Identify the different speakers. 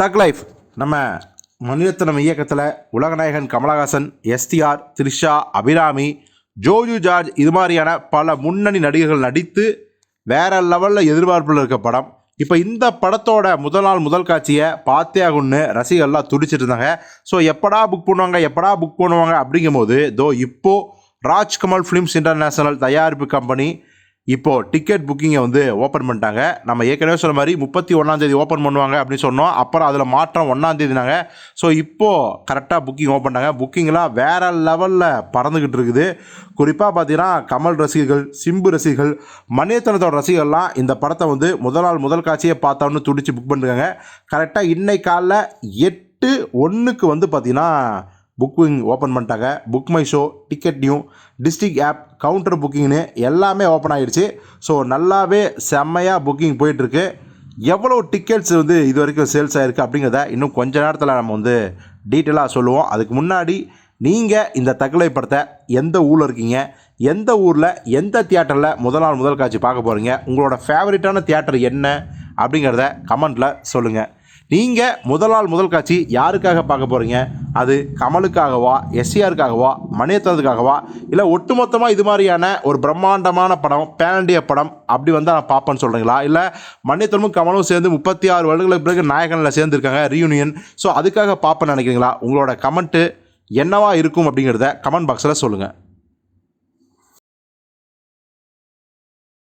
Speaker 1: தக் லைஃப் நம்ம மணிரத்னம் இயக்கத்தில் உலகநாயகன் கமலஹாசன் எஸ்டிஆர் த்ரிஷா அபிராமி ஜோஜு ஜார்ஜ் இது மாதிரியான பல முன்னணி நடிகர்கள் நடித்து வேற லெவலில் எதிர்பார்ப்பில் இருக்க படம். இப்போ இந்த படத்தோட முதல் நாள் முதல் காட்சியை பார்த்தே ஆகும்னு ரசிகர்லாம் துடிச்சிட்டு இருந்தாங்க. ஸோ எப்படா புக் பண்ணுவாங்க எப்படா புக் பண்ணுவாங்க அப்படிங்கும்போது தோ இப்போது ராஜ்கமல் ஃபிலிம்ஸ் இன்டர்நேஷனல் தயாரிப்பு கம்பெனி இப்போது டிக்கெட் புக்கிங்கை வந்து ஓப்பன் பண்ணிட்டாங்க. நம்ம ஏற்கனவே சொன்ன மாதிரி முப்பத்தி ஒன்றாந்தேதி ஓப்பன் பண்ணுவாங்க அப்படின்னு சொன்னோம். அப்புறம் அதில் மாற்றம் ஒன்றாந்தேதினாங்க ஸோ இப்போது கரெக்டாக புக்கிங் ஓப்பன் பண்ணாங்க. புக்கிங்லாம் வேறு லெவலில் பறந்துக்கிட்டு இருக்குது. குறிப்பாக பார்த்தீங்கன்னா கமல் ரசிகர்கள் சிம்பு ரசிகர்கள் மணியத்தனத்தோட ரசிகர்கள்லாம் இந்த படத்தை வந்து முதல் நாள் முதல் காட்சியை பார்த்தோன்னு துடிச்சு புக் பண்ணிருக்காங்க. கரெக்டாக இன்னைக்கு காலைல எட்டு ஒன்றுக்கு வந்து பார்த்திங்கன்னா புக்கிங் ஓப்பன் பண்ணிட்டாங்க. Book my show ticket new district app counter புக்கிங்னு எல்லாமே ஓப்பன் ஆகிடுச்சு ஸோ நல்லாவே செம்மையாக புக்கிங் போயிட்டுருக்கு. எவ்வளோ டிக்கெட்ஸ் வந்து இது வரைக்கும் சேல்ஸ் ஆகிருக்கு அப்படிங்கிறத இன்னும் கொஞ்ச நேரத்தில் நம்ம வந்து டீட்டெயிலாக சொல்லுவோம். அதுக்கு முன்னாடி நீங்கள் இந்த தகவலை படத்தை எந்த ஊரில் இருக்கீங்க எந்த ஊரில் எந்த தியேட்டரில் முதல் நாள் முதல் காட்சி பார்க்க போகிறீங்க உங்களோட ஃபேவரட்டான தியேட்டர் என்ன அப்படிங்கிறத கமெண்ட்டில் சொல்லுங்கள் நீங்கள் முதல் நாள் முதல் காட்சி யாருக்காக பார்க்க போகிறீங்க அது கமலுக்காகவா எஸ்சிஆருக்காகவா மணியத்தனத்துக்காகவா இல்லை ஒட்டுமொத்தமாக இது மாதிரியான ஒரு பிரம்மாண்டமான படம் பேண்டிய படம் அப்படி வந்தால் நான் பார்ப்பேன்னு சொல்கிறீங்களா இல்லை மணியத்தனமும் கமலும் சேர்ந்து முப்பத்தி ஆறு வருடங்களுக்கு பிறகு நாயகனில் சேர்ந்துருக்காங்க ரீயூனியன் ஸோ அதுக்காக பார்ப்பேன்னு நினைக்கிறீங்களா? உங்களோட கமெண்ட்டு என்னவா இருக்கும் அப்படிங்கிறத கமெண்ட் பாக்ஸில் சொல்லுங்கள்